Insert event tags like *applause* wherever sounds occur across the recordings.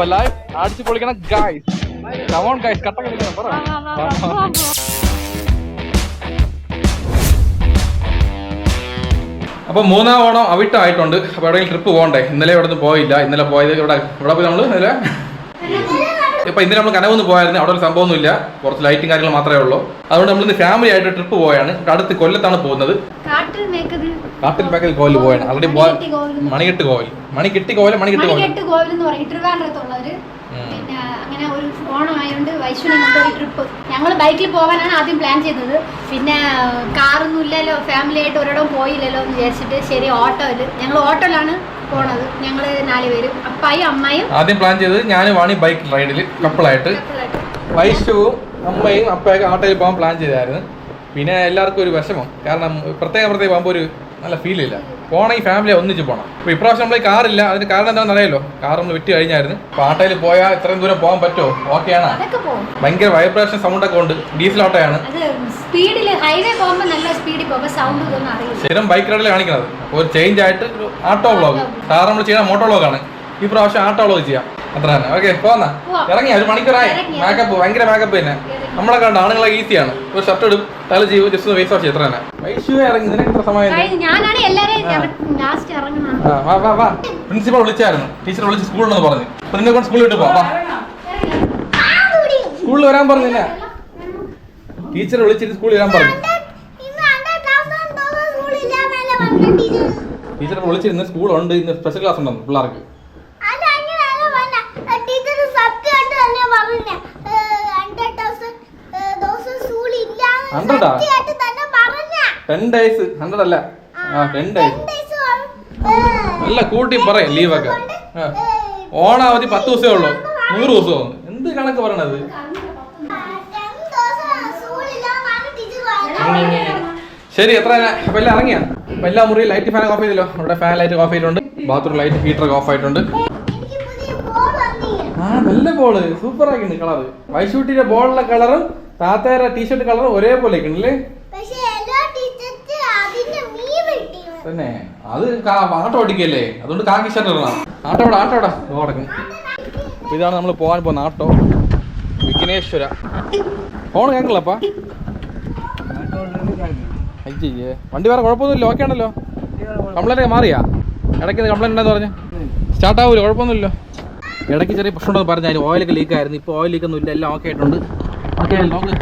അടിച്ചു പൊളിക്കണം guys come on guys കട്ട കളിക്കണം പറ. അപ്പൊ മൂന്നാം ഓണം അവിട്ടായിട്ടുണ്ട്. അപ്പൊ എവിടെയെങ്കിലും ട്രിപ്പ് പോകണ്ടേ? ഇന്നലെ ഇവിടെ നിന്ന് പോയില്ല. ഇന്നലെ പോയത് ഇവിടെ ഇവിടെ പോയി നമ്മൾ ഇന്നലെ ഇപ്പൊ ഇന്നലെ നമ്മൾ കനവ് പോയായിരുന്നു അവിടെ ഒരു സംഭവമൊന്നുമില്ല. കുറച്ച് ലൈറ്റും കാര്യങ്ങൾ മാത്രമേ ഉള്ളൂ. അതുകൊണ്ട് നമ്മൾ ഇന്ന് ഫാമിലി ആയിട്ട് ട്രിപ്പ് പോയാണ്. അടുത്ത് കൊല്ലത്താണ് പോകുന്നത്. കാട്ടിൽ മേക്കൽ കോവിൽ പോയാണ്. ആൾറെഡി മണികെട്ടി കോവിൽ. മണികെട്ട് കോവിൽ മണികെട്ടി കോവിൽ മണികെട്ട് കോവിൽ മണി കിട്ടി എന്ന് പറയും. ട്രിവാൻഡ്രത്തുള്ളവര് പിന്നെ അങ്ങനെ ഒരു ഓണം ആയതുകൊണ്ട് വൈശ്വനെ കൊണ്ട് ഒരു ട്രിപ്പ് ഞങ്ങൾ ബൈക്കിൽ പോകാനാണ് ആദ്യം പ്ലാൻ ചെയ്തത്. പിന്നെ കാറൊന്നും ഇല്ലല്ലോ ഫാമിലി ആയിട്ട് ഒരിടവും പോയില്ലല്ലോ എന്ന് വിചാരിച്ചിട്ട് ശരി ഓട്ടോയിൽ ഞങ്ങൾ ഓട്ടോയിലാണ് പോണത്. ഞങ്ങൾ നാലുപേരും അപ്പായും അമ്മായും ആദ്യം പ്ലാൻ ചെയ്തത് ഞാൻ വാണി ബൈക്ക് റൈഡിൽ കപ്പിളായിട്ട്. വൈശുവും അമ്മയും അപ്പയൊക്കെ ഓട്ടോയിൽ പോകാൻ പ്ലാൻ ചെയ്തായിരുന്നു. പിന്നെ എല്ലാവർക്കും ഒരു വിഷമം. കാരണം പ്രത്യേകം പ്രത്യേകം പോകുമ്പോൾ ഒരു നല്ല ഫീൽ ഇല്ല. പോകണമെങ്കിൽ ഫാമിലി ഒന്നിച്ച് പോകണം അപ്പോൾ ഇപ്രാവശ്യം നമ്മൾ കാറില്ല അതിന് കാരണം എന്താണെന്ന് അറിയാലോ? കാർ നമ്മൾ വിറ്റ് കഴിഞ്ഞായിരുന്നു. പാട്ടയിൽ പോയാൽ ഇത്രയും ദൂരം പോകാൻ പറ്റുമോ? ഓക്കെയാണ് ഭയങ്കര വൈബ്രേഷൻ സൗണ്ട് ഒക്കെ ഉണ്ട്. ഡീസൽ ഓട്ടോയാണ് സ്പീഡിൽ ഹൈവേ പോകുമ്പോൾ നല്ല സ്പീഡിൽ പോകുമ്പോൾ സൗണ്ട് ഇതൊന്നും അറിയില്ല. സ്ഥിരം ബൈക്ക് റൈഡിൽ കാണിക്കുന്നത് അപ്പോൾ ഒരു ചേഞ്ച് ആയിട്ട് ഒരു ആട്ടോ വ്ളോഗ് സാറ് നമ്മൾ ചെയ്യുന്ന മോട്ടോ വ്ളോഗാണ് ഈ പ്രാവശ്യം ആട്ടോ വ്ളോഗ് ചെയ്യാം. അത്ര തന്നെ. ഓക്കെ പോന്നാ? ഇറങ്ങി ഒരു മണിക്കൂറായി. മേക്കപ്പ് ഭയങ്കര മേക്കപ്പ് തന്നെ. നമ്മളെ കണ്ട ആണുങ്ങളെ ഈസിയാണ് ഒരു ഷർട്ട് ഇടും. തല ചെയ്യും ജസ്റ്റ് ഫേസ് വാഷ് എത്ര തന്നെ. വൈഷു ഇറങ്ങി. നിനക്ക് സമയം കഴിഞ്ഞ് ഞാനാണ് എല്ലാരെയും ലാസ്റ്റ് ആ വാ വാ വാ. പ്രിൻസിപ്പൾ വിളിച്ചായിരുന്നു. ടീച്ചർ വിളിച്ച് സ്കൂളിൽ നിന്ന് പറഞ്ഞു. അപ്പൊ നിന്നെ കൊണ്ട് സ്കൂളിൽ വിട്ട് പോവാ. സ്കൂളിൽ വരാൻ പറഞ്ഞില്ല? ടീച്ചർ വിളിച്ചിട്ട് സ്കൂളിൽ വരാൻ പറഞ്ഞു. ടീച്ചർ വിളിച്ചിരുന്ന് സ്കൂളുണ്ട് ഇന്ന് സ്പെഷ്യൽ ക്ലാസ് ഉണ്ടെന്ന് പിള്ളേർക്ക്. ഹൺഡ്രഡാ ടെൻ ഡേയ്സ് ഹൺഡ്രഡ് അല്ല. ടെൻ ഡേയ്സ് നല്ല കൂട്ടി പറയും ലീവൊക്കെ. ഓണാവധി പത്ത് ദിവസമേ ഉള്ളൂ. നൂറ് ദിവസമോ എന്ത് കണക്ക് പറയണത്? ശരി എത്ര അപ്പൊ എല്ലാം ഇറങ്ങിയാ? അപ്പൊ എല്ലാ മുറിയും ലൈറ്റ് ഫാൻ ഓഫ് ചെയ്തല്ലോ. നമ്മുടെ ഫാൻ ലൈറ്റ് ഓഫ് ചെയ്തിട്ടുണ്ട്. ബാത്റൂം ലൈറ്റ് ഹീറ്റർ ഓഫ് ആയിട്ടുണ്ട്. ആ നല്ല ബോൾ സൂപ്പർ ആയിട്ടുണ്ട് കളർ വൈശൂട്ടിന്റെ ബോളിലെ കളറും താത്തയുടെ ടീഷർട്ട് കളറും ഒരേപോലെ കിട്ടിയത് തന്നെ. അത് ആട്ടം ഓടിക്കല്ലേ? അതുകൊണ്ട് കാക്കി ഷർട്ട് ഇടണം. ആട്ടോടാ ആട്ടോടാ ഓടക്കും ഇതാണ് നമ്മൾ പോകാൻ പോകുന്ന ആട്ടോ. വിഘ്നേശ്വര. ഫോൺ കേൾക്കണല്ലപ്പാ അയ്യേ വണ്ടി വേറെ കുഴപ്പമൊന്നുമില്ല ഓക്കെ ആണല്ലോ. കംപ്ലൈന്റ് മാറിയാ? ഇടയ്ക്ക് കംപ്ലൈന്റ് ഉണ്ടെന്ന് പറഞ്ഞു. സ്റ്റാർട്ട് ആവൂല കുഴപ്പമൊന്നുമില്ലോ ഇടയ്ക്ക് ചെറിയ പ്രശ്നം ഉണ്ടെന്ന് പറഞ്ഞു അതിന് ഓയിലൊക്കെ ലീക്ക് ആയിരുന്നു. ഇപ്പോൾ ഓയിൽ ലീക്ക് ഒന്നും ഇല്ല എല്ലാം ഓക്കെ ആയിട്ടുണ്ട്. ഓക്കെ നോക്ക്.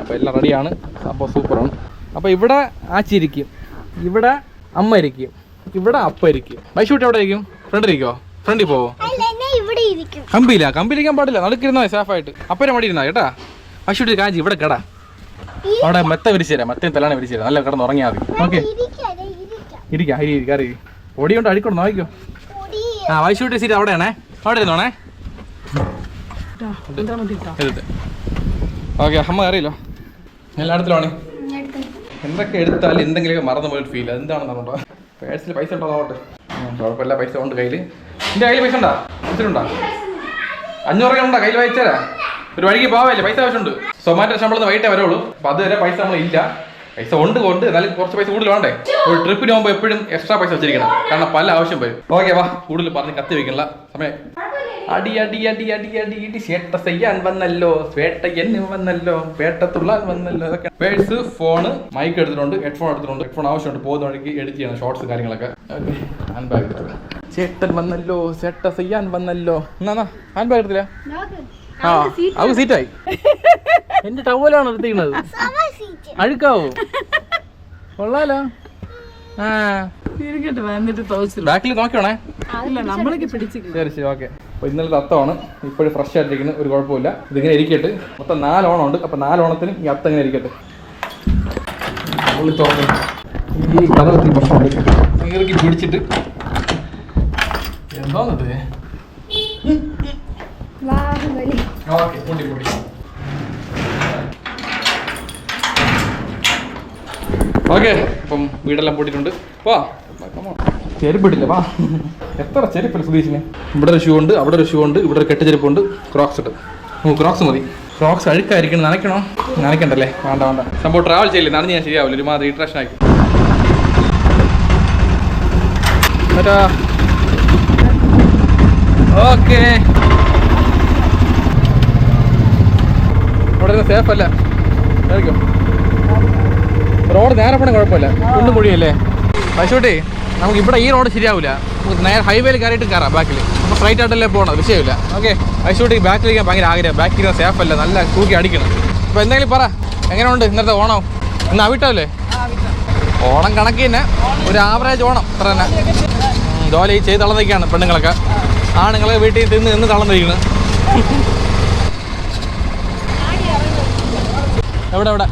അപ്പോൾ എല്ലാം റെഡിയാണ് അപ്പോൾ സൂപ്പറാണ് അപ്പോൾ ഇവിടെ ആച്ചി ഇരിക്കും. ഇവിടെ അമ്മ ഇരിക്കും. ഇവിടെ അപ്പ ഇരിക്കും. ബൈഷൂട്ട് എവിടെ ഇരിക്കും? ഫ്രണ്ട് ഇരിക്കുമോ ഫ്രണ്ടിൽ പോവോ? കമ്പിയില്ല കമ്പിയിലിരിക്കാൻ പാടില്ല. നടുക്കിരുന്നോ സേഫായിട്ട് അപ്പനെ മടി ഇരുന്നാ കേട്ടാ? ബൈഷൂട്ട് കാഞ്ചി ഇവിടെ കേടാ. അവിടെ മെത്ത വിരിച്ചു തരാം മെത്തയും തലാണ് വിരിച്ചു തരാം നല്ല കിടന്ന് ഉറങ്ങിയാൽ മതി. ഓക്കെ ഇരിക്കാം ഹരി ഇരിക്കാം. അരി കറി. പൊടി കൊണ്ട് അടിക്കൊണ്ട് നോക്കിക്കോ ആ വൈശൂട്ടി സീറ്റ് അവിടെയാണേ. അവിടെ ഇരുന്നോണേ ഓക്കെ അമ്മ അറിയില്ലോ എല്ലായിടത്തിലാണ് എന്തൊക്കെ എടുത്താൽ എന്തെങ്കിലുമൊക്കെ മറന്നു പോയിട്ട് ഫീൽ എന്താണെന്ന് പറഞ്ഞോ പേഴ്സിൽ പൈസ ഉണ്ടോ നോട്ടെ കുഴപ്പമില്ല. പൈസ ഉണ്ട് കയ്യിൽ എന്റെ കയ്യിൽ പൈസ ഉണ്ടോ? ഉണ്ടാ? അഞ്ഞൂറ് രൂപ ഉണ്ടോ? കയ്യിൽ വായിച്ചാരാ. ഒരു വഴിക്ക് പോവാല്ലേ? പൈസ ആവശ്യമുണ്ട്. സൊമാറ്റോ ശമ്പളം വൈകിട്ടേ വരുള്ളൂ. അപ്പൊ അതുവരെ പൈസ നമ്മൾ ഇല്ല പൈസ ഉണ്ട് കൊണ്ട് എന്നാലും കുറച്ച് പൈസ കൂടുതൽ വേണ്ടേ? ഒരു ട്രിപ്പിന് പോകുമ്പോൾ എപ്പോഴും എക്സ്ട്രാ പൈസ വെച്ചിരിക്കണം. കാരണം പല ആവശ്യം വരും. ഓക്കെ വാ. കൂടുതൽ പറഞ്ഞ് കത്തി വെക്കണ്ട സമയം. അടി അടി അടി അടി അടി ഇടി. ചേട്ട ചെയ്യാൻ വന്നല്ലോ. വേട്ടയ്യൻ വന്നല്ലോ. പേട്ടത്തുള്ളാൻ വന്നല്ലോ. അതൊക്കെ പേഴ്സ് ഫോണ് മൈക്ക് എടുത്തിട്ടുണ്ട്. ഹെഡ്ഫോൺ എടുത്തിട്ടുണ്ട്. ഹെഡ്ഫോൺ ആവശ്യമുണ്ട്. പോകുന്ന വഴിക്ക് എഡിറ്റ് ചെയ്യണം. ഷോർട്സ് കാര്യങ്ങളൊക്കെ. ഹാൻഡ് ബാഗ് എടുത്തിട്ടുണ്ട്. ചേട്ടൻ വന്നല്ലോ. ചേട്ട ചെയ്യാൻ വന്നല്ലോ. എന്നാ ഹാൻഡ് ബാഗ് എടുത്തില്ല? ആ അത് സീറ്റായി *laughs* എന്റെ ടവലാണ് സീറ്റ് അഴുക്കാവോ? *laughs* കൊള്ളാലോ. ആ. ഇരിക്കട്ടെ വന്നിട്ട് ബാക്കിൽ നോക്കിയോണേ? അല്ല നമ്മളൊക്കെ പിടിച്ചില്ല ശരി. ശരി ഓക്കെ. അപ്പോൾ ഇന്നലെ അത്തമാണ് ഇപ്പോഴും ഫ്രഷ് ആയിട്ടിരിക്കുന്നത് ഒരു കുഴപ്പമില്ല. ഇതിങ്ങനെ ഇരിക്കട്ടെ. മൊത്തം നാലോണം ഉണ്ട് അപ്പോൾ നാലോണത്തിന് ഈ അത്ത ഇങ്ങനെ ഇരിക്കട്ടെ. ഈ കഥകത്തിൽ പ്രശ്നമുണ്ട് ഇറക്കി പിടിച്ചിട്ട്. എന്താണത് ബാഹുബലി ഓക്കെ കൂട്ടി കൂട്ടി ഓക്കെ അപ്പം വീടെല്ലാം പൂട്ടിയിട്ടുണ്ട്. വാ ചെരുപ്പിട്ടില്ല വാ. എത്ര ചെരുപ്പില്ല സുധീഷിന്? ഇവിടെ ഒരു ഷൂ ഉണ്ട് അവിടെ ഒരു ഷൂ ഉണ്ട് ഇവിടെ ഒരു കെട്ട് ചെരുപ്പുണ്ട്. ക്രോക്സ് ഇട്ട്. ഓ ക്രോക്സ് മതി. ക്രോക്സ് അഴുക്കായിരിക്കണം നനയ്ക്കണോ? നനയ്ക്കണ്ടല്ലേ? വേണ്ട വേണ്ട. സംഭവം ട്രാവൽ ചെയ്യില്ല? നനഞ്ഞ് ഞാൻ ശരിയാവില്ല ഒരുമാതിരി ഇൻട്രഷൻ ആക്കി ഓക്കേ ഓക്കെ. ഇവിടെ സേഫ് അല്ല? ആയിരിക്കും. റോഡ് നേരെ പോണേ കുഴപ്പമില്ല. കുണ്ടും കുഴിയല്ലേ പശുട്ടി നമുക്ക് ഇവിടെ ഈ റോഡ് ശരിയാവില്ല നമുക്ക് നേരെ ഹൈവേയിൽ കയറിയിട്ട് കയറാം ബാക്കിൽ നമ്മൾ സ്ട്രൈറ്റ് ആയിട്ടല്ലേ പോകണം വിഷയമില്ല. ഓക്കെ പശുട്ടി ബാക്കിലിരിക്കാൻ ഭയങ്കര ആഗ്രഹം. ബാക്കിൽ സേഫ് അല്ല നല്ല തൂക്കി അടിക്കണം. അപ്പോൾ എന്തെങ്കിലും പറ എങ്ങനെയുണ്ട് ഇന്നത്തെ ഓണം? ഇന്ന് അവിട്ടല്ലേ ഓണം കണക്ക് തന്നെ ഒരു ആവറേജ് ഓണം അത്ര തന്നെ. ജോലി ചെയ്ത് തളർന്നിരിക്കുകയാണ് പെണ്ണുങ്ങളൊക്കെ. ആണുങ്ങളെ വീട്ടിൽ തിന്ന് നിന്ന് തളർന്നിരിക്കുന്നു എവിടെ എവിടെ?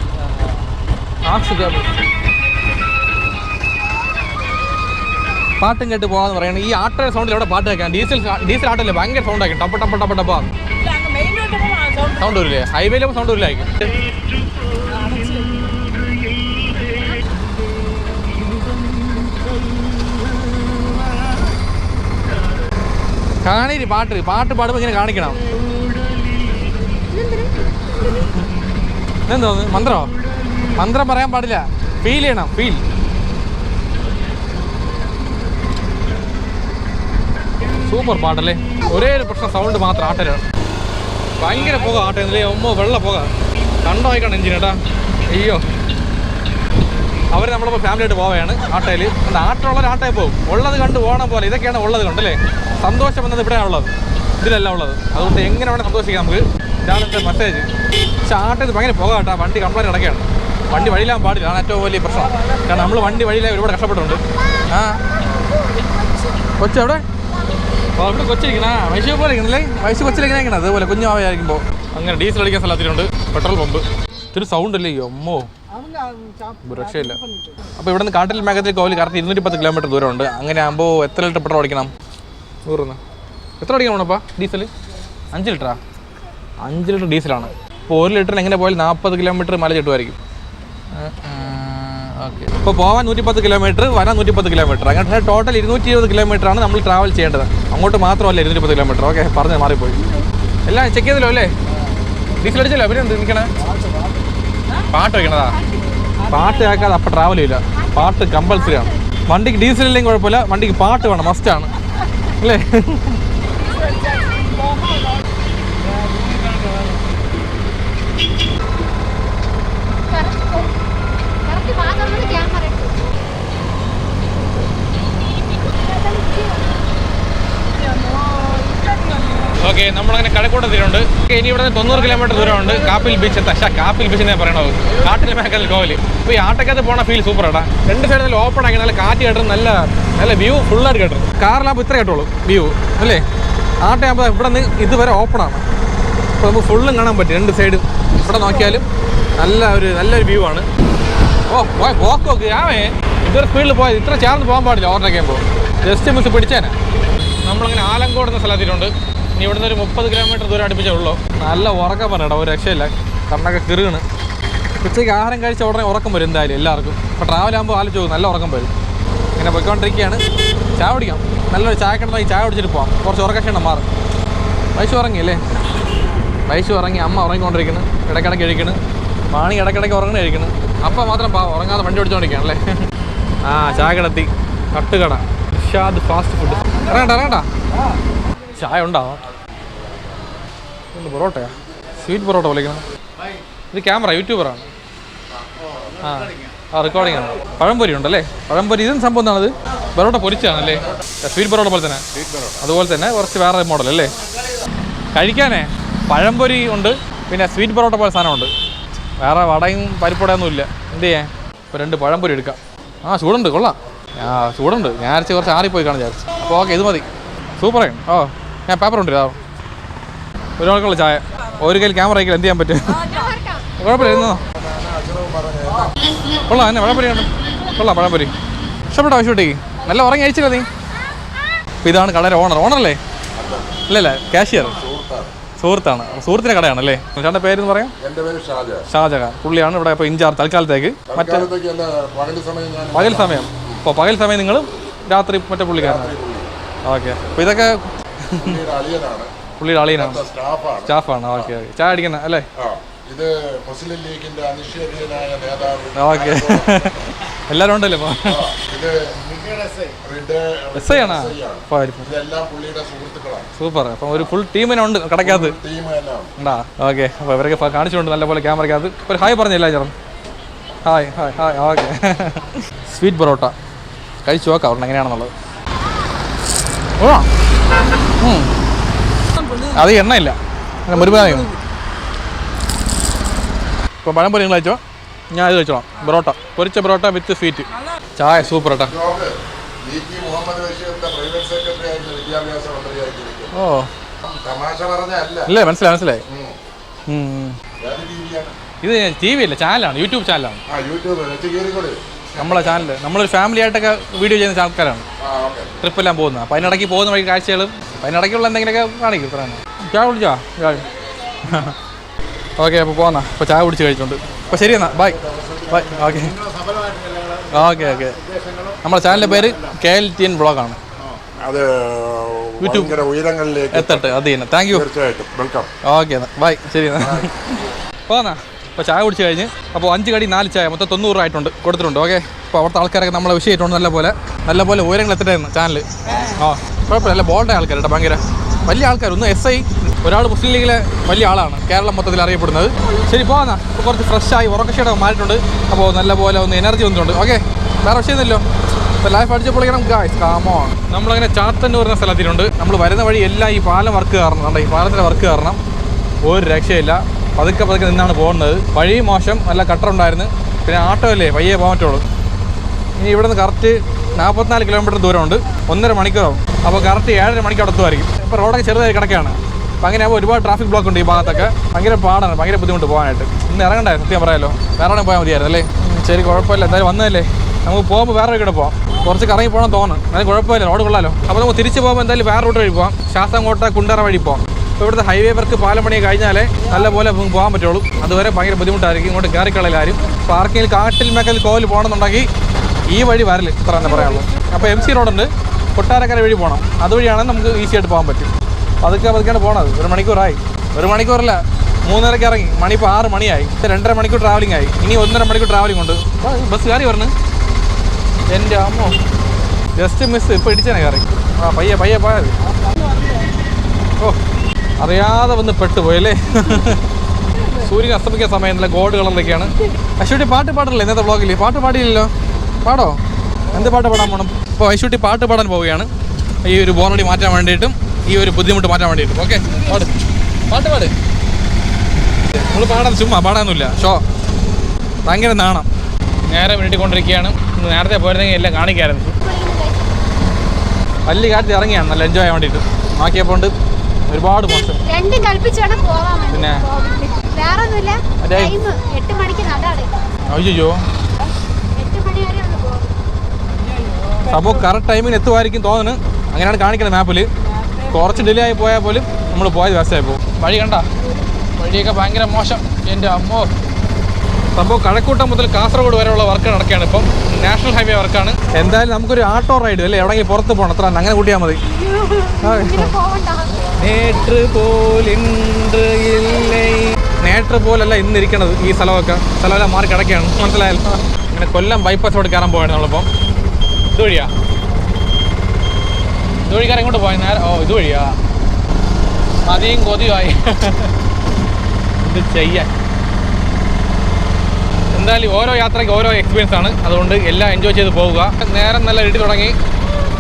പാട്ടും കേട്ട് പോകാന്ന് പറയണം ഈ ആട്ടോ സൗണ്ടിൽ എവിടെ പാട്ട് കേൾക്കാം? ഡീസൽ ഡീസൽ ആട്ടല്ലേ? ഭയങ്കര സൗണ്ട് ആയിരിക്കും. ടപ്പ ടപ്പ ടപ്പ ടപ്പ. സൗണ്ട് വരില്ലേ? ഹൈവേയിലെ സൗണ്ട് വരില്ല കാണിരി പാട്ട് പാട്ട് പാടുമ്പോൾ ഇങ്ങനെ കാണിക്കണം. എന്തോന്ന് മന്ത്രോ? മന്ത്രം പറയാൻ പാടില്ല. ഫീൽ ചെയ്യണം ഫീൽ സൂപ്പർ പാട്ടല്ലേ? ഒരേ ഒരു പ്രശ്നം സൗണ്ട് മാത്രം ആട്ടരാണ് ഭയങ്കര പുക ആട്ടേ ഒമ്മോ വെള്ള പുക. കണ്ടോ ആയിക്കാണ് എഞ്ചിൻ കേട്ടാ അയ്യോ. അവർ നമ്മളിപ്പോൾ ഫാമിലി ആയിട്ട് പോവുകയാണ് ആട്ടയിൽ ആട്ടുള്ളവർ ആട്ടയിൽ പോകും ഉള്ളത് കണ്ട് പോകണം പോലെ ഇതൊക്കെയാണ് ഉള്ളത് കണ്ടല്ലേ സന്തോഷം എന്നത് ഇവിടെയാണ് ഉള്ളത്. ഇതിലല്ല ഉള്ളത്. അതുകൊണ്ട് എങ്ങനെ വേണമെങ്കിൽ സന്തോഷിക്കാം നമുക്ക്. ഇതാണ് എന്റെ മെസ്സേജ് പക്ഷെ ചെയ്ത് ഭയങ്കര പുക കേട്ടാ. വണ്ടി കംപ്ലൈന്റ് കിടക്കുകയാണ് വണ്ടി വഴിയിലാൻ പാടില്ല. അതാണ് ഏറ്റവും വലിയ പ്രശ്നം. കാരണം നമ്മൾ വണ്ടി വഴിയിലെ ഒരുപാട് കഷ്ടപ്പെട്ടുണ്ട് ആ. കൊച്ചു അവിടെ കൊച്ചിരിക്കണ. വയസ്സ് പോലെ ഇരിക്കണല്ലേ? വയസ്സ് കൊച്ചിലേക്കാണ് ഇരിക്കണം അതുപോലെ കുഞ്ഞു ആവായിരിക്കുമ്പോൾ അങ്ങനെ ഡീസൽ അടിക്കാൻ സ്ഥലത്തിനുണ്ട് പെട്രോൾ പമ്പ്. ഇത്തിരി സൗണ്ട് അല്ലേ? അമ്മോ. രക്ഷയില്ല. അപ്പോൾ ഇവിടെ നിന്ന് കാട്ടിൽ മേഘത്തിൽ കോവിൽ കറക്റ്റ് ഇരുന്നൂറ്റി പത്ത് കിലോമീറ്റർ ദൂരമുണ്ട്. അങ്ങനെ ആകുമ്പോൾ എത്ര ലിറ്റർ പെട്രോൾ അടിക്കണം? നൂറിന്ന് എത്ര അടിക്കണം ഡീസൽ അഞ്ച് ലിറ്ററാ? അഞ്ച് ലിറ്റർ ഡീസലാണ്. ഇപ്പോൾ ഒരു ലിറ്ററിന് എങ്ങനെ പോയാൽ നാൽപ്പത് കിലോമീറ്റർ മല ചുട്ടുമായിരിക്കും. ഓക്കെ. ഇപ്പോൾ പോകാൻ നൂറ്റിപ്പത്ത് കിലോമീറ്റർ വരാൻ നൂറ്റിപ്പത്ത് കിലോമീറ്റർ. അങ്ങനെ ടോട്ടൽ ഇരുന്നൂറ്റി ഇരുപത് കിലോമീറ്റർ ആണ് നമ്മൾ ട്രാവൽ ചെയ്യേണ്ടത്. അങ്ങോട്ട് മാത്രമല്ല ഇരുന്നൂറ്റിപ്പത്ത് കിലോമീറ്റർ ഓക്കെ പറഞ്ഞ് മാറിപ്പോയി. എല്ലാം ചെക്ക് ചെയ്തല്ലോ അല്ലേ? ഡീസൽ അടിച്ചല്ലോ? പിന്നെ എന്ത് നിൽക്കണേ? പാട്ട് വയ്ക്കണതാ പാട്ട് കേൾക്കാതെ അപ്പം ട്രാവൽ ചെയ്യില്ല. പാട്ട് കമ്പൽസറി ആണ്. വണ്ടിക്ക് ഡീസൽ ഇല്ലെങ്കിൽ കുഴപ്പമില്ല. വണ്ടിക്ക് പാട്ട് വേണം മസ്റ്റാണ് അല്ലേ കറക്റ്റ് ഭാഗങ്ങളിൽ ക്യാമറ ഓക്കെ നമ്മളങ്ങനെ കഴക്കൂട്ടത്തിലുണ്ട് ഇനി ഇവിടെ നിന്ന് തൊണ്ണൂറ് കിലോമീറ്റർ ദൂരമുണ്ട്. കാപ്പിൽ ബീച്ച് എത്താം. കാപ്പിൽ ബീച്ച് ഞാൻ പറയണത്. കാട്ടിൽ മേക്കൽ കോവൽ ഇപ്പോൾ ഈ ആട്ടക്കകത്ത് പോണ ഫീൽ സൂപ്പർ ആടാ. രണ്ട് സൈഡിൽ നല്ല ഓപ്പൺ ആക്കി നല്ല കാറ്റ് കേട്ടും നല്ല നല്ല വ്യൂ ഫുള്ളായിട്ട് കേട്ടും കാറിലാകുമ്പോൾ ഇത്ര കേട്ടോളൂ വ്യൂ അല്ലേ? ആട്ടയാകുമ്പോൾ ഇവിടെ നിന്ന് ഇതുവരെ ഓപ്പണാണ് അപ്പോൾ നമുക്ക് ഫുള്ളും കാണാൻ പറ്റും. രണ്ട് സൈഡും ഇവിടെ നോക്കിയാലും നല്ല ഒരു നല്ലൊരു വ്യൂ ആണ്. ഓ പോയ പോക്ക് നോക്ക്. ആവേ ഇതൊരു സ്പീഡിൽ പോയത് ഇത്ര ചേർന്ന് പോകാൻ പാടില്ല ഓർഡർ പോകുമ്പോൾ ജസ്റ്റ് മിസ് പിടിച്ചേനെ. നമ്മളിങ്ങനെ ആലങ്കോട് എന്ന സ്ഥലത്തിട്ടുണ്ട് ഇനി ഇവിടുന്ന് ഒരു മുപ്പത് കിലോമീറ്റർ ദൂരം അടുപ്പിച്ചേ ഉള്ളൂ. നല്ല ഉറക്കം പറഞ്ഞേടാ ഒരു രക്ഷയില്ല. കണ്ണൊക്കെ കിറുകണ് ഉച്ചയ്ക്ക് ആഹാരം കഴിച്ച ഉടനെ ഉറക്കം വരും എന്തായാലും എല്ലാവർക്കും. അപ്പോൾ ട്രാവൽ ആകുമ്പോൾ ആലോചിച്ച് നല്ല ഉറക്കം വരും. ഇങ്ങനെ പോയിക്കൊണ്ടിരിക്കുകയാണ്. ചായ കുടിക്കാം. നല്ലൊരു ചായ കിടന്നാൽ ചായ കുടിച്ചിട്ട് പോകാം കുറച്ച് ഉറക്കക്ഷീണം മാറും. വയസ്സ് ഉറങ്ങിയല്ലേ? വയസ്സ് ഉറങ്ങി അമ്മ ഉറങ്ങിക്കൊണ്ടിരിക്കുന്നു. ഇടയ്ക്കിടയ്ക്ക് കഴിക്കുന്നു മാണി ഇടയ്ക്കിടയ്ക്ക് ഉറങ്ങണ കഴിക്കുന്നു അപ്പം മാത്രം പാവം ഉറങ്ങാതെ വണ്ടി ഓടിച്ചോണ്ടിരിക്കുകയാണല്ലേ ആ ചായ കിടത്തി. കട്ടുകട ഫാസ്റ്റ് ഫുഡ് ഇറങ്ങണ്ട ഇറങ്ങണ്ട. ചായ ഉണ്ടോ പൊറോട്ടയാ? സ്വീറ്റ് പൊറോട്ട വിളിക്കണം ഇത് ക്യാമറ യൂട്യൂബറാണ്. ആ ആ റെക്കോർഡിംഗ് ആണ്. പഴംപൊരി ഉണ്ടല്ലേ? പഴംപൊരി ഇതും സംഭവം എന്താണത് പൊറോട്ട പൊരിച്ചാണല്ലേ സ്വീറ്റ് പൊറോട്ട പോലെ തന്നെ. അതുപോലെ തന്നെ കുറച്ച് വേറെ മോഡൽ അല്ലേ? കഴിക്കാനേ പഴംപൊരി ഉണ്ട്. പിന്നെ സ്വീറ്റ് പൊറോട്ട പോലെ സാധനമുണ്ട്. വേറെ വടയും പരിപ്പടയൊന്നും ഇല്ല. എന്ത് ചെയ്യാൻ? ഇപ്പോൾ രണ്ട് പഴംപൊരി എടുക്കാം. ആ ചൂടുണ്ട്. കൊള്ളാം. ആ ചൂടുണ്ട്. ഞാൻ അരച്ച് കുറച്ച് ആറിപ്പോയി കാണാൻ വിചാരിച്ചു. അപ്പോൾ ഓക്കെ ഇത് മതി. സൂപ്പറായി ഓ. ഞാൻ പേപ്പർ ഉണ്ട് ഇതാ ഒരാൾക്കുള്ള ചായ. ഒരു കയ്യിൽ ക്യാമറ ആയിക്കില്ല എന്ത് ചെയ്യാൻ പറ്റും? കുഴപ്പമില്ല ഇരുന്നോ? കൊള്ളാം എന്നെ പഴംപൊരിയാണ്. കൊള്ളാം പഴംപൊരി. ഇഷ്ടപ്പെട്ടോ ആവശ്യപ്പെട്ടേക്ക് നല്ല ഉറങ്ങി അയച്ചില്ല നീ. അപ്പോൾ ഇതാണ് കടയുടെ ഓണർ ഓണറല്ലേ അല്ലല്ല കാഷ്യർ സുഹൃത്താണ്. സുഹൃത്തിന്റെ കടയാണ് അല്ലേ ചേട്ടന്റെ എന്ന് പറയാം? എന്റെ പേര് ഷാജഹാൻ പുള്ളിയാണ് ഇവിടെ ഇപ്പോൾ ഇൻചാർജ് തൽക്കാലത്തേക്ക്. മറ്റേ പകൽ സമയം അപ്പോൾ പകൽ സമയം. ഇപ്പോൾ പകൽ സമയം നിങ്ങൾ രാത്രി മറ്റേ പുള്ളിക്കാരനാണ്. ഓക്കെ. അപ്പോൾ ഇതൊക്കെ പുള്ളിയുടെ അളിയനാണ് സ്റ്റാഫാണ്. Okay okay. ചായ അടിക്കുന്ന അല്ലേ ഇത് മുസ്ലിം ലീഗിന്റെ അനിശ്ചിതനായ നേതാവ് ഓക്കെ. എല്ലാവരും ഉണ്ടല്ലോ ഇത് എസ് ഐ. ആണോ? ഇതെല്ലാം പുള്ളിയുടെ സുഹൃത്തുക്കളാണ്. സൂപ്പർ. അപ്പൊ ഒരു ഫുൾ ടീമിനുണ്ട് കടക്കകത്ത് ടീം തന്നെയാണ്. ഉണ്ടാ? ഓക്കെ. അപ്പോൾ ഇവരൊക്കെ കാണിച്ചുകൊണ്ട് നല്ലപോലെ ക്യാമറയ്ക്കകത്ത്. ഒരു ഹായ് പറഞ്ഞില്ല ചേട്ടൻ? Hi hi hi. Okay. *laughs* Sweet parotta. കഴിച്ചു നോക്കാം അവിടെ എങ്ങനെയാണെന്നുള്ളത്. ഓ. അത് എണ്ണയില്ല. മുരുകാനും ഇപ്പോൾ പഴം പൊരി നിങ്ങൾ കഴിച്ചോ? ഞാൻ ഇത് കഴിച്ചോളാം. പൊറോട്ട. പൊരിച്ച പൊറോട്ട വിത്ത് സ്വീറ്റ് ചായ സൂപ്പർ കേട്ടോ ജോബ് മുഹമ്മദ് ബഷീറിന്റെ പ്രൈവറ്റ് സെക്രട്ടറി ആയിട്ട് വിദ്യാഭ്യാസ മന്ത്രിയായിട്ടിരിക്കുന്നു. ഓ. ഇല്ലേ? മനസ്സിലായി മനസ്സിലായി. ഇത് ടി വി അല്ല ചാനലാണ് യൂട്യൂബ് ചാനലാണ്. ആ യൂട്യൂബ്. നമ്മളെ ചാനൽ നമ്മളൊരു ഫാമിലി ആയിട്ടൊക്കെ വീഡിയോ ചെയ്യുന്ന ആൾക്കാരാണ്. ട്രിപ്പെല്ലാം പോകുന്നത്. അപ്പോൾ അതിനിടയ്ക്ക് പോകുന്ന വഴി കാഴ്ചകളും അതിനിടയ്ക്കുള്ള എന്തെങ്കിലുമൊക്കെ കാണിക്കും. ഇത്രയാണ് ചായ കുടിച്ചാ? ചായ. *laughs* ഓക്കെ അപ്പോൾ പോന്നാ. അപ്പോൾ ചായ കുടിച്ച് കഴിച്ചിട്ടുണ്ട് അപ്പോൾ ശരി എന്നാ. Bye bye okay okay okay നമ്മുടെ ചാനലിന്റെ പേര് കെ എൽ ടി എൻ ബ്ലോഗാണ് അത് യൂട്യൂബ്. ഉയരങ്ങളിലേക്ക് എത്തട്ടെ അത് തന്നെ. താങ്ക് യു തീർച്ചയായിട്ടും. വെൽക്കം ഓക്കെ എന്നാ. ബൈ ശരി എന്നാ. പോന്നാ. അപ്പോൾ ചായ കുടിച്ച് കഴിഞ്ഞ് അപ്പോൾ അഞ്ച് കടി നാല് ചായ മൊത്തം തൊണ്ണൂറ് ആയിട്ടുണ്ട് കൊടുത്തിട്ടുണ്ട് ഓക്കെ അപ്പോൾ അവിടുത്തെ ആൾക്കാരൊക്കെ നമ്മളെ വിഷയമായിട്ടുണ്ട് നല്ല പോലെ ഉയരങ്ങൾ എത്തിട്ടായിരുന്നു ചാനൽ ആ കുഴപ്പമില്ല നല്ല ബോൾഡായ ആൾക്കാർ കേട്ടോ ഭയങ്കര. വലിയ ആൾക്കാർ ഒന്ന് എസ് ഐ ഒരാൾ മുസ്ലിം ലീഗിലെ വലിയ ആളാണ് കേരളം മൊത്തത്തിൽ അറിയപ്പെടുന്നത്. ശരി പോകാന്നാ ഇപ്പോൾ കുറച്ച് ഫ്രഷായി ഉറക്കശയുടെ മാറിയിട്ടുണ്ട്. അപ്പോൾ നല്ല പോലെ ഒന്ന് എനർജി വന്നിട്ടുണ്ട് ഓക്കെ വേറെ വിഷയമൊന്നുമില്ലോ ഇപ്പോൾ ലൈഫ് അടിച്ച് പൊളിക്കണം ഗായ്സ് കാമോ നമ്മളങ്ങനെ ചാത്തന്നൂർ എന്ന സ്ഥലത്തിനുണ്ട് നമ്മൾ വരുന്ന വഴി എല്ലാം ഈ പാലം വർക്ക് കാരണം ഈ പാലത്തിന്റെ വർക്ക് കാരണം ഒരു രക്ഷയില്ല. പതുക്കെ പതുക്കെ നിന്നാണ് പോകുന്നത്. വഴി മോശം നല്ല കട്ടറുണ്ടായിരുന്നു. പിന്നെ ആട്ടോ അല്ലേ പയ്യെ പോകാൻ പറ്റുള്ളൂ. ഇനി ഇവിടെ നിന്ന് കറക്റ്റ് നാൽപ്പത്തിനാല് കിലോമീറ്റർ ദൂരമുണ്ട്. ഒന്നര മണിക്കൂറാവും. അപ്പോൾ കറക്റ്റ് ഏഴര മണിക്ക് അടുത്തുമായിരിക്കും ഇപ്പോൾ റോഡൊക്കെ ചെറുതായി കിടക്കുകയാണ്. അപ്പം അങ്ങനെ ആകുമ്പോൾ ഒരുപാട് ട്രാഫിക് ബ്ലോക്ക് ഉണ്ട് ഈ ഭാഗത്തൊക്കെ. ഭയങ്കര പാടാണ് ഭയങ്കര ബുദ്ധിമുട്ട് പോകാനായിട്ട്. ഇന്ന് ഇറങ്ങണ്ടേ സത്യം പറയാമല്ലോ വേറെ എവിടെ പോയാൽ മതിയായിരുന്നു അല്ലേ? ശരി കുഴപ്പമില്ല. എന്തായാലും വന്നതല്ലേ? നമുക്ക് പോകുമ്പോൾ വേറെ കൂടെ പോകാം കുറച്ച് കറങ്ങി പോകണം തോന്നുന്നു. എന്നാലും കുഴപ്പമില്ല റോഡ് കൊള്ളാലോ. അപ്പോൾ നമുക്ക് തിരിച്ച് പോകുമ്പോൾ എന്തായാലും വേറെ റൂട്ട് വഴി പോകാം ശാസ്താംകോട്ട കുണ്ടറ വഴി പോകാം ഇപ്പോൾ ഇവിടുത്തെ ഹൈവേ വർക്ക് പാലം പണി കഴിഞ്ഞാലേ നല്ലപോലെ പോലെ പോകാൻ പറ്റുള്ളൂ. അതുവരെ ഭയങ്കര ബുദ്ധിമുട്ടായിരിക്കും. ഇങ്ങോട്ട് അപ്പോൾ ആർക്കെങ്കിലും കാട്ടിൽ മേക്കൽ കോവിൽ പോകണമെന്നുണ്ടെങ്കിൽ ഈ വഴി വരൽ ഇത്ര തന്നെ പറയാനുള്ളൂ. അപ്പോൾ എം സി റോഡുണ്ട് കൊട്ടാരക്കര വഴി പോകണം. അതുവഴിയാണ് നമുക്ക് ഈസി ആയിട്ട് പോകാൻ പറ്റും. പതുക്കെ പതുക്കെയാണ് പോകണത് ഒരു മണിക്കൂറായി. ഒരു മണിക്കൂറല്ല. മൂന്നരക്ക് ഇറങ്ങി. മണി ഇപ്പോൾ ആറ് മണിയായി. രണ്ടര മണിക്കൂർ ട്രാവലിംഗ് ആയി. ഇനി ഒന്നര മണിക്കൂർ ട്രാവലിംഗ് ഉണ്ട്. ബസ് കയറി പറഞ്ഞു എന്റെ അമ്മോ. ജസ്റ്റ് മിസ് ഇപ്പോൾ ഇടിച്ചേനെ കയറി. ആ പയ്യെ പയ്യെ പോയത് ഓ. അറിയാതെ വന്ന് പെട്ടുപോയല്ലേ? സൂര്യൻ അസ്തമിക്കുന്ന സമയം നല്ല ഗോൾഡ് കളറിലൊക്കെയാണ് അശ്വട്ടി പാട്ട് പാടില്ലേ ഇന്നത്തെ വ്ളോഗിൽ പാട്ട് പാടിയില്ലല്ലോ? പാടോ? എന്ത് പാട്ട് പാടാൻ പോകണം ഇപ്പോൾ ഐശ്വട്ടി പാട്ട് പാടാൻ പോവുകയാണ്. ഈ ഒരു ബോറടി മാറ്റാൻ വേണ്ടിയിട്ടും ഈ ഒരു ബുദ്ധിമുട്ട് മാറ്റാൻ വേണ്ടിയിട്ടും. ഓക്കെ പാട്. പാട്ട് പാട്. നമ്മൾ പാടാൻ ചുമ്മാ പാടാനൊന്നുമില്ല. ഷോ. ഭയങ്കര നാണം. നേരെ വീട്ടിക്കൊണ്ടിരിക്കുകയാണ് ഇന്ന് നേരത്തെ പോയിരുന്നെങ്കിൽ എല്ലാം കാണിക്കായിരുന്നു. വലിയ കാറ്റ് ഇറങ്ങിയാണ് നല്ല എൻജോയ് ചെയ്യാൻ വേണ്ടിയിട്ട്. നോക്കിയപ്പോൾ ഉണ്ട്. ഒരുപാട് മോശം രണ്ടും പിന്നെ? വേറെ ഒന്നുമില്ല ടൈം എട്ട് മണിക്ക് നടാണ്. അയ്യോ. സംഭവം കറക്റ്റ് ടൈമിന് എത്തുമായിരിക്കും തോന്നുന്നു. അങ്ങനെയാണ് കാണിക്കുന്നത് മാപ്പിൽ കുറച്ച് ഡിലേ ആയി പോയാൽ പോലും നമ്മൾ പോയത് വേസ്റ്റായി പോകും. വഴി കണ്ട? വഴിയൊക്കെ ഭയങ്കര മോശം. എന്റെ അമ്മോ. സംഭവം കഴക്കൂട്ടം മുതൽ കാസർഗോഡ് വരെയുള്ള വർക്ക് നടക്കുകയാണ് ഇപ്പം. നാഷണൽ ഹൈവേ വർക്കാണ് എന്തായാലും നമുക്കൊരു ഓട്ടോ റൈഡ് അല്ലേ? എവിടെ പുറത്ത് പോകണം അത്ര അങ്ങനെ കൂട്ടിയാൽ മതി. *laughs* നേട്ട് പോലല്ല ഇന്ന് ഇരിക്കണത് ഈ സ്ഥലമൊക്കെ. സ്ഥലമല്ല മാറി കിടക്കുകയാണ്. മനസ്സിലായല്ലോ? അങ്ങനെ കൊല്ലം ബൈപ്പാസ് റോഡ് കയറാൻ പോവാണ് നമ്മളിപ്പം. ഇതുവഴിയാ ഇതുവഴി കയറി ഇങ്ങോട്ട് പോയ? നേരം ഓ ഇതുവഴിയാ മതിയും കൊതിയുമായി. *laughs* ഇത് ചെയ്യാൻ. എന്തായാലും ഓരോ യാത്രയ്ക്ക് ഓരോ എക്സ്പീരിയൻസ് ആണ്. അതുകൊണ്ട് എല്ലാം എൻജോയ് ചെയ്ത് പോവുക. നേരം നല്ല ഇരുട്ടി തുടങ്ങി.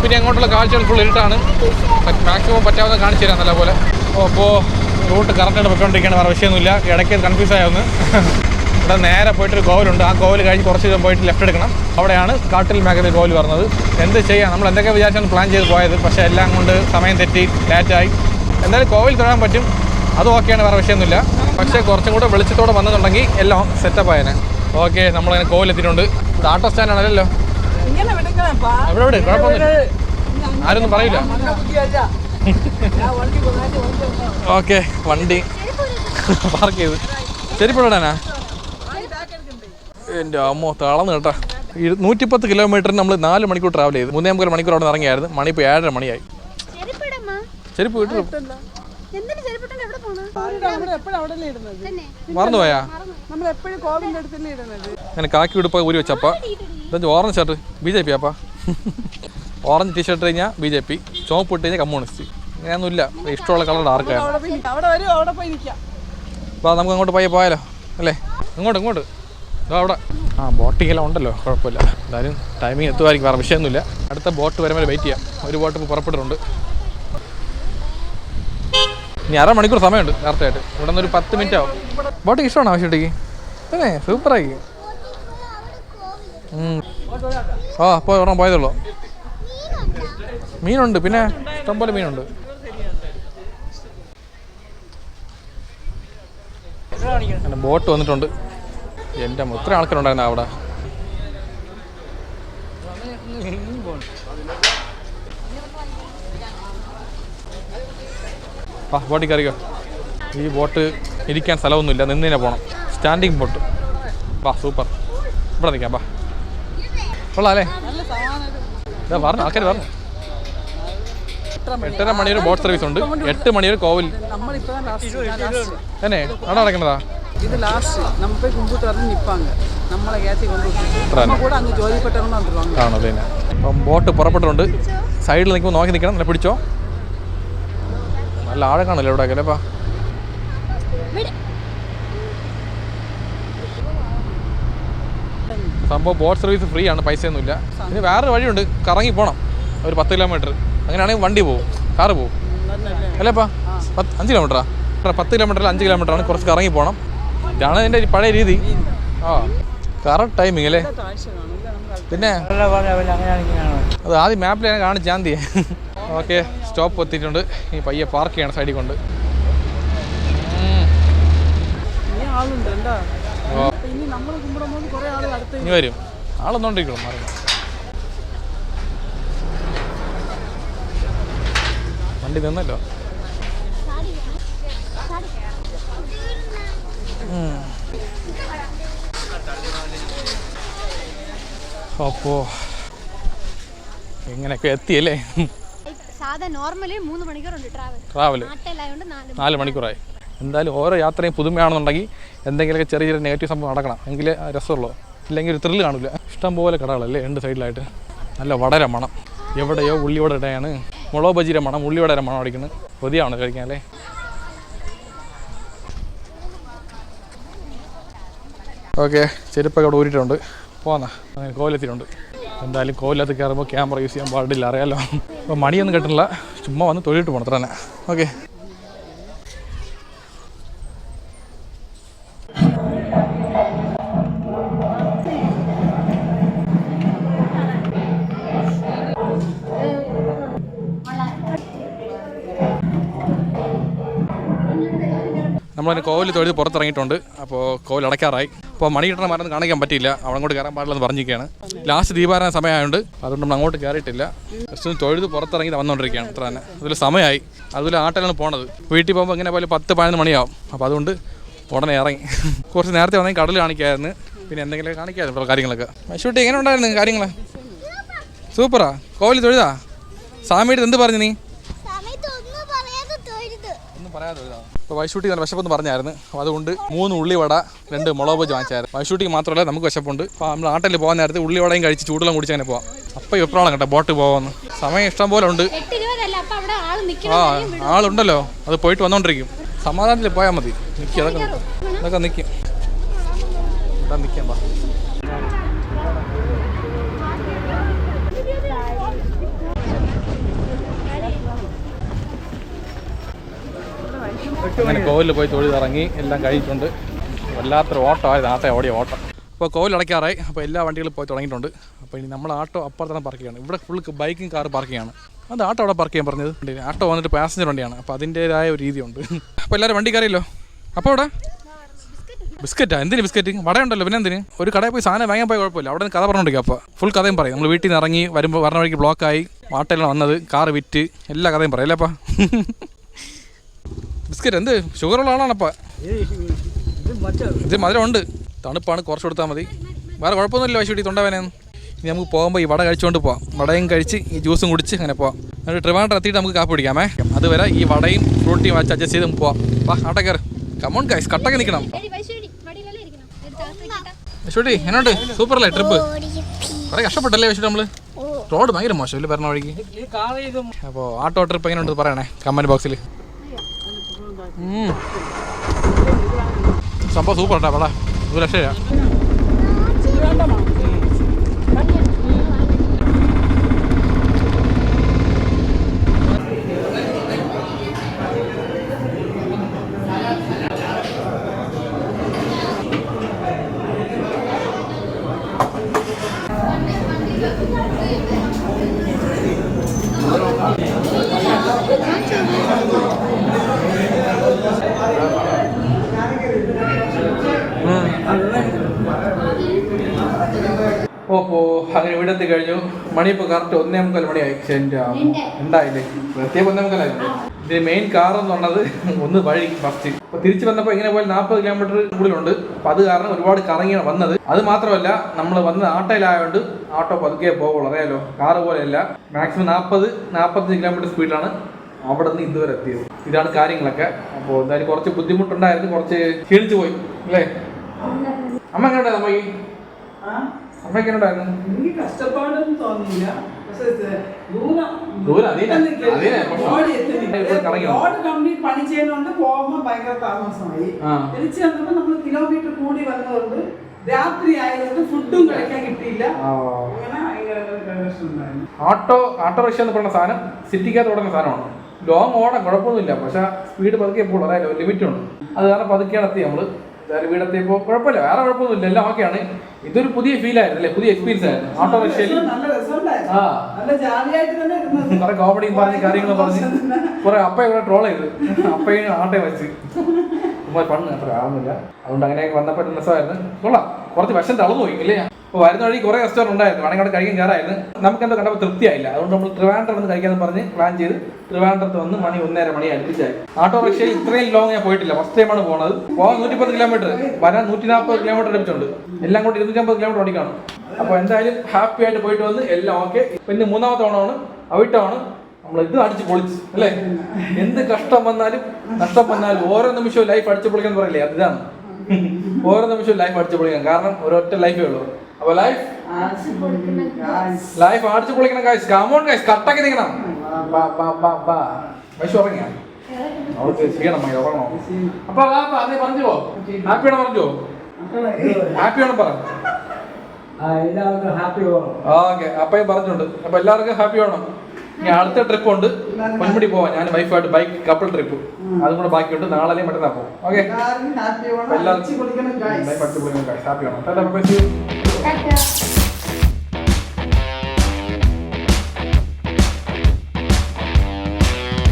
പിന്നെ അങ്ങോട്ടുള്ള കാഴ്ചകൾ ഫുൾ ഇരുട്ടാണ്. മാക്സിമം പറ്റാവുന്ന കാണിച്ചു തരാം നല്ല പോലെ. അപ്പോൾ റൂട്ട് കറക്റ്റായിട്ട് പൊയ്ക്കൊണ്ടിരിക്കുകയാണ്. വേറെ വിഷയമൊന്നുമില്ല. ഇടയ്ക്ക് കൺഫ്യൂസ് ആയൊന്ന്. *laughs* ഇവിടെ നേരെ പോയിട്ടൊരു കോവിലുണ്ട്. ആ കോവിൽ കഴിഞ്ഞ് കുറച്ച് പോയിട്ട് ലെഫ്റ്റ് എടുക്കണം. അവിടെയാണ് കാട്ടിൽ മേഖലയിൽ കോവിൽ വരുന്നത്. എന്ത് ചെയ്യാം? നമ്മൾ എന്തൊക്കെ വിചാരിച്ചാണ് പ്ലാൻ ചെയ്ത് പോയത്? പക്ഷേ എല്ലാം കൊണ്ട് സമയം തെറ്റി ലേറ്റായി എന്തായാലും കോവിൽ തൊഴാൻ പറ്റും. അത് ഓക്കെയാണ് വേറെ വിഷയമൊന്നുമില്ല. പക്ഷേ കുറച്ചും കൂടെ വെളിച്ചത്തോടെ വന്നിട്ടുണ്ടെങ്കിൽ എല്ലാം സെറ്റപ്പ് ആയേനെ. ഓക്കെ നമ്മളങ്ങനെ കോവിലെത്തിയിട്ടുണ്ട്. ഇത് ആട്ടോ സ്റ്റാൻഡ് ആണല്ലോ എവിടെ എവിടെ? കുഴപ്പമൊന്നുമില്ല. ആരൊന്നും പറയില്ല. ഞാൻ വണ്ടി കൊണ്ടായിട്ട് വണ്ടി വന്നോ. ഓക്കെ വണ്ടി. പാർക്ക് ചെയ്ത്. ശരിപ്പെടാനാ എന്റെ അമ്മോ തളർന്ന് കേട്ടാ. നൂറ്റി നൂറ്റിപ്പത്ത് കിലോമീറ്ററിന് നമ്മൾ നാല് മണിക്കൂർ ട്രാവൽ ചെയ്തു. മൂന്നേ മുക്കാൽ മണിക്കൂർ അവിടെ ഇറങ്ങിയായിരുന്നു. മണി ഇപ്പോൾ ഏഴര മണിയായി. ശരി ചെരുപ്പ് വീട്ടിൽ മറന്നുപോയാ? അങ്ങനെ കാക്കി ഉടുപ്പ ഊരി വെച്ചപ്പ. ഇതെന്ത് orange shirt B J P അപ്പാ ഓറഞ്ച് ടീഷർട്ട് കഴിഞ്ഞാൽ ബി ജെ പി. ചുവപ്പ് ഇട്ട് കഴിഞ്ഞാൽ കമ്മ്യൂണിസ്റ്റ്. അങ്ങനെയൊന്നുമില്ല ഇഷ്ടമുള്ള കളർ ഡാർക്കാണ് അപ്പൊ അവിടെ വരും അവിടെ പോയി നിൽക്കാം അപ്പോൾ നമുക്ക് അങ്ങോട്ട് പോയി പോയാലോ? അല്ലേ? ഇങ്ങോട്ട് ഇങ്ങോട്ട്. അവിടെ. ആ ബോട്ടിങ്ങെല്ലാം ഉണ്ടല്ലോ. കുഴപ്പമില്ല. എന്തായാലും ടൈമിങ് എത്തുമായിരിക്കും വേറെ വിഷയമൊന്നുമില്ല. അടുത്ത ബോട്ട് വരുമ്പോൾ വെയിറ്റ് ചെയ്യാം. ഒരു ബോട്ട് ഇപ്പോൾ പുറപ്പെട്ടിട്ടുണ്ട്. ഇനി അരമണിക്കൂർ സമയമുണ്ട് കറക്റ്റായിട്ട് ഇവിടെ നിന്ന് ഒരു പത്ത് മിനിറ്റ് ആവും. ബോട്ടിക്ക് ഇഷ്ടമാണോ ആവശ്യത്തേക്ക് സൂപ്പർ സൂപ്പറായി ആ പോയി ഒരെണ്ണം പോയതുള്ളൂ മീനുണ്ട് പിന്നെ ഇഷ്ടംപോലെ മീനുണ്ട്. ബോട്ട് വന്നിട്ടുണ്ട്. എന്റെ ഇത്ര ആൾക്കാരുണ്ടായിരുന്നു അവിടെ. ആ ബോട്ടിൽ കയറിക്കോ ഈ ബോട്ട് ഇരിക്കാൻ സ്ഥലമൊന്നുമില്ല നിന്ന് തന്നെ പോകണം സ്റ്റാൻഡിങ് ബോട്ട് വാ സൂപ്പർ ഇവിടെ നിൽക്കാം വാ കൊള്ളാം അല്ലേ നല്ല സമാധാനം ഇതാ പറഞ്ഞു ആൾക്കാർ പറഞ്ഞു എട്ടര മണി ഒരു ബോട്ട് സർവീസ് ഉണ്ട് എട്ട് മണി ഒരു കോവിൽ നമ്മളിപ്പോ ലാസ്റ്റ് തന്നെ അവിടെ നടക്കുന്നതാ இது லாஸ்ட் நம்ம போய் கும்பிட்டு வந்து நிற்பாங்க நம்மளை ஏற்றி கொண்டு விட்டுட்டு அப்புறம் நம்ம கூட அங்கே ஜோதிப்பட்டவங்க வந்துடுவாங்க കാണും പിന്നെ അപ്പം ബോട്ട് പുറപ്പെട്ടിട്ടുണ്ട് സൈഡിൽ നിൽക്കുമ്പോൾ നോക്കി നിൽക്കണം നല്ല പിടിച്ചോ നല്ല ആഴം കാണില്ല ഇവിടെ അങ്ങനെ സംഭവം ബോട്ട് സർവീസ് ഫ്രീ ആണ് പൈസയൊന്നുമില്ല. ഇനി വേറൊരു വഴിയുണ്ട് കറങ്ങി പോകണം ഒരു പത്ത് കിലോമീറ്റർ അങ്ങനെയാണെങ്കിൽ വണ്ടി പോകും കാറ് പോകും അല്ലേപ്പാ പത്ത് അഞ്ച് കിലോമീറ്ററാ പത്ത് കിലോമീറ്ററിൽ അഞ്ച് കിലോമീറ്ററാണ് കുറച്ച് കറങ്ങി പോകണം ഇതാണ് എന്റെ പഴയ രീതി. ആ കറക്റ്റ് ടൈമിങ് അല്ലേ? പിന്നെ? അത് ആദ്യം മാപ്പിൽ ഞാൻ കാണിച്ച് ഞാൻ ഓക്കെ. സ്റ്റോപ്പ് എത്തിയിട്ടുണ്ട്. ഈ പയ്യെ പാർക്ക് ചെയ്യണം സൈഡിൽ കൊണ്ട്. ഇനി വരും. ആളൊന്നോണ്ടിരിക്കണം മാറി. വണ്ടി നിന്നല്ലോ. അപ്പോ എങ്ങനെയൊക്കെ എത്തിയല്ലേ? സാധാ നോർമലി മൂന്ന് മണിക്കൂറുണ്ട് ട്രാവൽ ട്രാവൽ നാട്ടിലായതുകൊണ്ട് നാല് നാല് മണിക്കൂറായി. എന്തായാലും ഓരോ യാത്രയും പുതുമയാണെന്നുണ്ടെങ്കിൽ എന്തെങ്കിലുമൊക്കെ ചെറിയ ചെറിയ നെഗറ്റീവ് സംഭവം നടക്കണം. എങ്കിലേ രസമുള്ളൂ. ഇല്ലെങ്കിൽ ഒരു ത്രില്ല് കാണില്ല. ഇഷ്ടം പോലെ കടകളല്ലേ രണ്ട് സൈഡിലായിട്ട് നല്ല വടര മണം. എവിടെയോ ഉള്ളിയോടെ ഇടയാണ്. മുളക് ബജിയുടെ മണം ഉള്ളിവടര മണം അടിക്കുന്നത്. കൊതിയാണ് കഴിക്കാൻ അല്ലേ? ഓക്കെ ചെരുപ്പൊക്കെ അവിടെ ഊരിയിട്ടുണ്ട്. പോന്നാ. അങ്ങനെ കോവിലെത്തിയിട്ടുണ്ട് എന്തായാലും കോവിലത്ത് കയറുമ്പോൾ ക്യാമറ യൂസ് ചെയ്യാൻ പാടില്ല അറിയാലോ. അപ്പോൾ മണിയൊന്നും കിട്ടണില്ല. ചുമ്മാ വന്ന് തൊഴിലിട്ട് പോകണം തന്നെ ഓക്കെ. നമ്മളതിന് കോവിൽ തൊഴുത് പുറത്തിറങ്ങിയിട്ടുണ്ട്. അപ്പോൾ കോവിൽ അടയ്ക്കാറായി അപ്പോൾ മണി കിട്ടണ മരം കാണിക്കാൻ പറ്റിയില്ല. അവിടെ അങ്ങോട്ട് കയറാൻ പാടില്ലെന്ന് പറഞ്ഞിരിക്കുകയാണ്. ലാസ്റ്റ് ദീപാരാധന സമയമായതുകൊണ്ട് അതുകൊണ്ട് നമ്മൾ അങ്ങോട്ട് കയറിയിട്ടില്ല. ജസ്റ്റ് തൊഴുത് പുറത്തിറങ്ങി വന്നുകൊണ്ടിരിക്കുകയാണ് അത്ര തന്നെ. അതിൽ സമയമായി. അതുപോലെ ആട്ടിലാണ് പോണത്. വീട്ടിൽ പോകുമ്പോൾ ഇങ്ങനെ പോലെ പത്ത് പതിനൊന്ന് മണിയാവും. അപ്പോൾ അതുകൊണ്ട് ഉടനെ ഇറങ്ങി. കുറച്ച് നേരത്തെ വന്നെങ്കിൽ കടൽ കാണിക്കായിരുന്നു. പിന്നെ എന്തെങ്കിലും കാണിക്കായിരുന്നു കാര്യങ്ങളൊക്കെ. മൈഷൂട്ടി എങ്ങനെ ഉണ്ടായിരുന്നു കാര്യങ്ങൾ സൂപ്പറാ. കോവിൽ തൊഴുതാ? സ്വാമിയുടെ എന്ത് പറഞ്ഞു നീ? ഒന്നും പറയാതെ തൊഴുത്? ഒന്നും പറയാതെ ഇപ്പോൾ വൈശൂട്ടി നല്ല വിശപ്പെന്ന് പറഞ്ഞായിരുന്നു. അപ്പോൾ അതുകൊണ്ട് മൂന്ന് ഉള്ളിവട രണ്ട് മുളക് ബജ് വാങ്ങിച്ചായിരുന്നു. വൈശൂട്ടിക്ക് മാത്രമല്ല നമുക്ക് വിശപ്പുണ്ട്. അപ്പോൾ നമ്മൾ നാട്ടിൽ പോകാൻ നേരത്ത് ഉള്ളിവടയും കഴിച്ച് ചൂടുവെള്ളം കുടിച്ച് അങ്ങനെ പോവാം. അപ്പം എപ്പോഴാണ് കേട്ടോ ബോട്ട് പോകാമെന്ന് സമയം ഇഷ്ടം പോലെ ഉണ്ട്. ആ ആളുണ്ടല്ലോ. അത് പോയിട്ട് വന്നോണ്ടിരിക്കും. സമാധാനത്തിൽ പോയാൽ മതി. നിൽക്കി അതൊക്കെ അതൊക്കെ നിൽക്കും ഇവിടെ നിൽക്കാം അങ്ങനെ കോവിലിൽ പോയി തൊഴിൽ ഇറങ്ങി എല്ലാം കഴിച്ചിട്ടുണ്ട് വല്ലാത്തൊരു ഓട്ടമായിരുന്നു ആട്ടെ ഓടിയ ഓട്ടം. അപ്പോൾ കോവിൽ അടയ്ക്കാറായി. അപ്പോൾ എല്ലാ വണ്ടികളും പോയി തുടങ്ങിയിട്ടുണ്ട്. അപ്പോൾ ഇനി നമ്മൾ ആട്ടോ അപ്പുറത്താണ് പാർക്ക് ചെയ്യണം ഇവിടെ ഫുൾ ബൈക്കും കാർ പാർക്ക് ചെയ്യാണ് അത് ആട്ടോ അവിടെ പാർക്ക് ചെയ്യാൻ പറഞ്ഞത്? ആട്ടോ വന്നിട്ട് പാസഞ്ചർ വണ്ടിയാണ്. അപ്പോൾ അതിന്റേതായ ഒരു രീതിയുണ്ട്. അപ്പോൾ എല്ലാവരും വണ്ടി കയറിയല്ലോ? അപ്പോൾ അവിടെ ബിസ്ക്കറ്റാ? എന്തിന് ബിസ്ക്കറ്റ്? വട ഉണ്ടല്ലോ പിന്നെ എന്തിന്? ഒരു കടയിൽ പോയി സാധനം വാങ്ങാൻ പോയി കുഴപ്പമില്ല. അവിടെ നിന്ന് കഥ പറഞ്ഞോണ്ടിരിക്കുക അപ്പോൾ. ഫുൾ കഥയും പറയും. നമ്മൾ വീട്ടിൽ നിന്ന് ഇറങ്ങി വരുമ്പോൾ വരണ വഴിക്ക് ബ്ലോക്കായി വാട്ടയിലാണ് വന്നത് കാർ വിറ്റ്. എല്ലാ കഥയും പറയും. അല്ലേപ്പാ ബിസ്ക്കറ്റ് എന്ത്? ഷുഗറുള്ള ആളാണപ്പാ ഇത് മധുരം ഉണ്ട് തണുപ്പാണ് കുറച്ച് കൊടുത്താൽ മതി. വേറെ കുഴപ്പമൊന്നുമില്ല വൈശൂട്ടി തൊണ്ടവേനൊന്നും ഇനി നമുക്ക് പോകുമ്പോൾ ഈ വട കഴിച്ചുകൊണ്ട് പോവാം. വടയും കഴിച്ച് ഈ ജ്യൂസും കുടിച്ച് അങ്ങനെ പോവാം. എന്നിട്ട് ട്രിവാൻഡ്രം എത്തിയിട്ട് നമുക്ക് കാപ്പി പിടിക്കാമേ അതുവരെ ഈ വടയും ഫ്രൂട്ടിയും വെച്ച് അഡ്ജസ്റ്റ് ചെയ്ത് നമുക്ക് പോവാം. വാ അവിടെ കയറി കമോൺ ഗൈസ് കട്ടൊക്കെ നിൽക്കണം. വെക്കട്ടെ. എന്നോട്ട് സൂപ്പർ അല്ലേ ട്രിപ്പ്? കുറേ കഷ്ടപ്പെട്ടല്ലേ വൈശൂട്ടി നമ്മൾ റോഡ് ഭയങ്കര മോശം ഇല്ല പറഞ്ഞ വഴിക്ക്? ഈ കാർ ഇത് അപ്പോൾ ആട്ടോ ട്രിപ്പ് എങ്ങനെയുണ്ട് പറയണേ കമന്റ് ബോക്സിൽ സംഭവം സൂപ്പർ കേട്ടോ പടാ ഒരു രക്ഷയില്ല ഓപ്പോ അങ്ങനെ ഇവിടെ എത്തി കഴിഞ്ഞു. മണി ഇപ്പോൾ കറക്റ്റ് ഒന്നേ മുക്കാൽ മണിയായി. പക്ഷേ എന്റെ ഉണ്ടായില്ലേ പ്രത്യേകം ഒന്നേ മുക്കാലായിരുന്നു ഇതിന് മെയിൻ കാർ എന്നുള്ളത് ഒന്ന് വഴി ഫസ്റ്റ് അപ്പൊ തിരിച്ചു വന്നപ്പോൾ ഇങ്ങനെ പോയാൽ നാൽപ്പത് കിലോമീറ്റർ കൂടുതലുണ്ട്. അപ്പോൾ അത് കാരണം ഒരുപാട് കറങ്ങിയാണ് വന്നത്. അത് മാത്രമല്ല നമ്മൾ വന്നത് ആട്ടോയിലായതുകൊണ്ട് ആട്ടോ പതുക്കെ പോകുള്ളൂ അറിയാലോ കാറ് പോലെയല്ല. മാക്സിമം നാൽപ്പത് നാൽപ്പത്തഞ്ച് കിലോമീറ്റർ സ്പീഡാണ് അവിടെ നിന്ന് ഇതുവരെ എത്തിയത്. ഇതാണ് കാര്യങ്ങളൊക്കെ. അപ്പോൾ എന്തായാലും കുറച്ച് ബുദ്ധിമുട്ടുണ്ടായിരുന്നു. കുറച്ച് ക്ഷീണിച്ചു പോയി. അല്ലേ? അമ്മ എങ്ങനെ അമ്മ അമ്മ എങ്ങനെ ഉണ്ടായിരുന്നു? എനിക്ക് കഷ്ടപ്പാടൊന്നും തോന്നിയില്ല. പണി ചെയ്യുന്നോണ്ട് പോകുമ്പോ ഭയങ്കര താമസമായി. തിരിച്ചു വന്നപ്പോ നമ്മൾ കിലോമീറ്റർ കൂടി വന്നതുകൊണ്ട് രാത്രി ആയതുകൊണ്ട് ഫുഡും കഴിക്കാൻ കിട്ടിയില്ല. ഓട്ടോ ഓട്ടോ റിക്ഷ എന്ന് പറയുന്ന സാധനം സിറ്റിക്കകത്ത് ഓടുന്ന സാധനമാണ്. ലോങ് ഓടാൻ കുഴപ്പമൊന്നുമില്ല. പക്ഷെ സ്പീഡ് പതുക്കെ എപ്പോഴും അതായത് ലിമിറ്റ് ഉണ്ട്. അത് കാരണം പതുക്കെയാണ് എത്തി നമ്മൾ വീടെത്തിയപ്പോൾ കുഴപ്പമില്ല വേറെ കുഴപ്പമൊന്നുമില്ല എല്ലാം ഓക്കെയാണ് ഇതൊരു പുതിയ ഫീൽ ആയിരുന്നു അല്ലേ പുതിയ എക്സ്പീരിയൻസ് ആയിരുന്നു. ഓട്ടോ റിക്ഷയിൽ നല്ല രസമുണ്ടായിരുന്നു ആ. കുറെ കോമഡിയും പറഞ്ഞ് കാര്യങ്ങളും പറഞ്ഞ്. കുറെ അപ്പ ഇവിടെ ട്രോൾ ചെയ്തു. അപ്പയും ആട്ടയും വെച്ച്. പണ്ട് അത്ര ആവുന്നില്ല അതുകൊണ്ട് അങ്ങനെ വന്നപ്പോൾ രസമായിരുന്നു. കൊള്ളാം. കുറച്ച് വിഷം തളർന്നു പോയി ഇല്ലേ? അപ്പോൾ വരുന്ന വഴി കുറേ റെസ്റ്റോറന്റ് ഉണ്ടായിരുന്നു. വേണമെങ്കിൽ അവിടെ കഴിക്കാൻ കയറായിരുന്നു നമുക്ക് എന്തോ കണ്ടപ്പോൾ തൃപ്തിയായില്ല. അതുകൊണ്ട് നമ്മൾ ട്രിവാൻഡ്രം വന്ന് കഴിക്കാമെന്ന് പറഞ്ഞ് പ്ലാൻ ചെയ്ത് ട്രിവാൻഡ്രത്ത് വന്ന് മണി ഒന്നര മണി അടുപ്പിച്ചായി. ഓട്ടോറിക്ഷയിൽ ഇത്രയും ലോങ് ഞാൻ പോയിട്ടില്ല. ഫസ്റ്റ് ടൈമാണ് പോണത്. പോകാൻ നൂറ്റിപ്പത്ത് കിലോമീറ്റർ വരാൻ നൂറ്റി നാൽപ്പത് കിലോമീറ്റർ അടുപ്പിച്ചുണ്ട്. എല്ലാം കൂടി ഇരുന്നൂറ്റമ്പത് കിലോമീറ്റർ ഓടിക്കാണ്. അപ്പോൾ എന്തായാലും ഹാപ്പി ആയിട്ട് പോയിട്ട് വന്ന് എല്ലാം ഓക്കെ പിന്നെ മൂന്നാമത്തെ ഓണമാണ് അവിട്ടമാണ് നമ്മൾ ഇത് അടിച്ച് പൊളിച്ച്. അല്ലേ? എന്ത് കഷ്ടം വന്നാലും നഷ്ടം വന്നാലും ഓരോ നിമിഷവും ലൈഫ് അടിച്ച് പൊളിക്കാൻ പറയില്ലേ? അതിതാണ്. ഓരോ നിമിഷവും ലൈഫ് അടിച്ച് പൊളിക്കാൻ. കാരണം ഒരൊറ്റ ലൈഫേ ഉള്ളൂ. അപ്പൊ ലൈഫ് ലൈഫ് അടിച്ചു പൊളിക്കണം കാശ് കമോൺ കാശ് കട്ടാക്കി നിൽക്കണം. വൈശു ഉറങ്ങിയ? അവൾക്ക് ക്ഷീണം ഉറങ്ങണോ? അപ്പൊ അതെ പറഞ്ഞോ? ഹാപ്പിയാണോ പറഞ്ഞു? ഹാപ്പിയാണോ പറ? ഓക്കെ അപ്പയും പറഞ്ഞിട്ടുണ്ട്. അപ്പൊ എല്ലാവർക്കും ഹാപ്പി വേണം ഇനി അടുത്ത ട്രിപ്പ് ഉണ്ട്. പൊന്മുടി പോവാം. ഞാൻ വൈഫായിട്ട് ബൈക്ക് കപ്പിൾ ട്രിപ്പ് അതും കൂടെ ബാക്കിയുണ്ട്. നാളെ അല്ലെങ്കിൽ മറ്റന്നാ പോകും ഓക്കെ എല്ലാവർക്കും. ഹാപ്പി വേണം ടാറ്റാ ബൈ